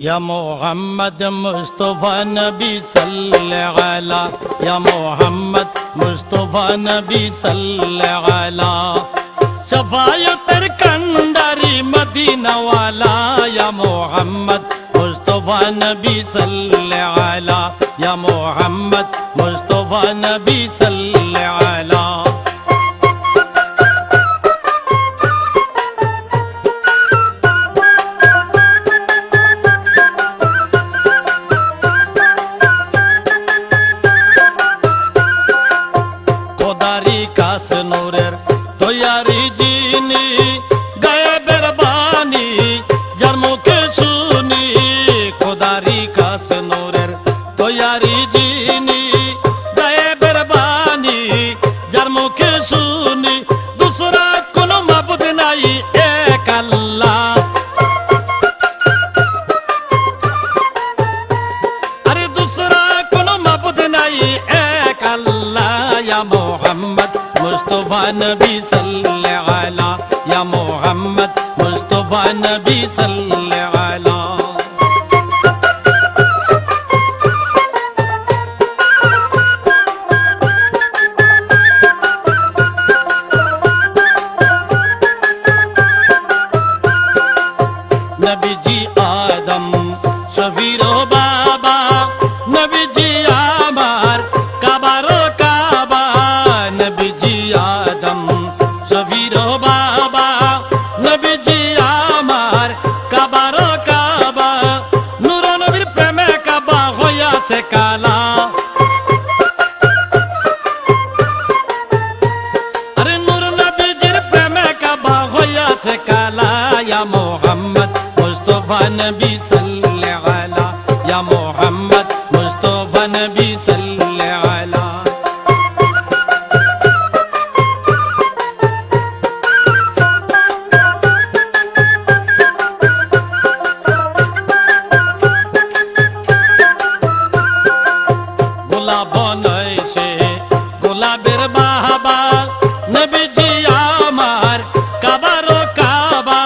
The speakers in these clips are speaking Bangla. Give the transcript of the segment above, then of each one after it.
يا محمد مصطفى نبي صل على يا محمد مصطفى نبي صل على شفايتر كندري مدينة والا يا محمد مصطفى نبي صل على يا محمد مصطفى نبي صل মুস্তফা নবী সাল্লাল্লাহু আলা ইয়া মোহাম্মদ মুস্তফা নবী সাল্লাল্লাহু আলা। নবীজি আদম শফির গোলাপের বাহাবা, নবীজি আমার, কাবার কাবা,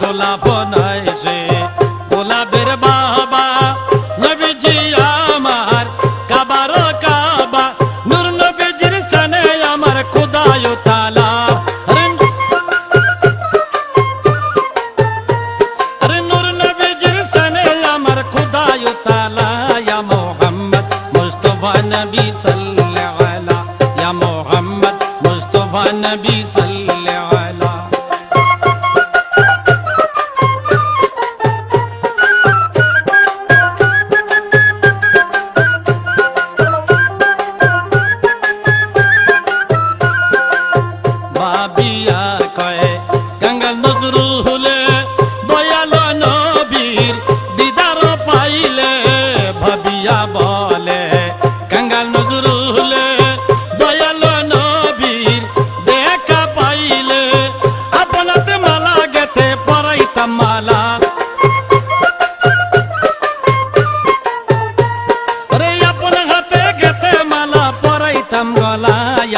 গোলাপ নয় সে গোলাপের বাহাবা। নবীজি আমার, কাবার কাবা, নূর নবীজির সানে আমার খুদায় তালা। আরে আরে মোহাম্মদ মুস্তফা নবী সাল্লাল্লাহু আলা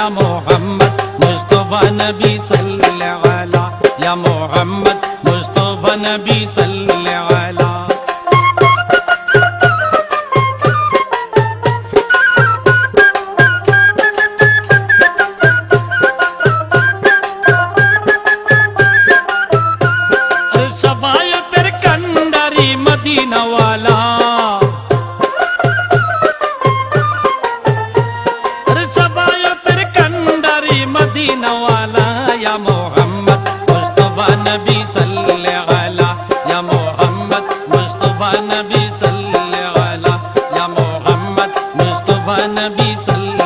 ইয়া মোহাম্মদ মুস্তফা নবী সাল্লাল্লাহু আলা ইয়া মোহাম্মদ মুস্তফা নবী সাল্লাল্লাহু صحابة نبي صلى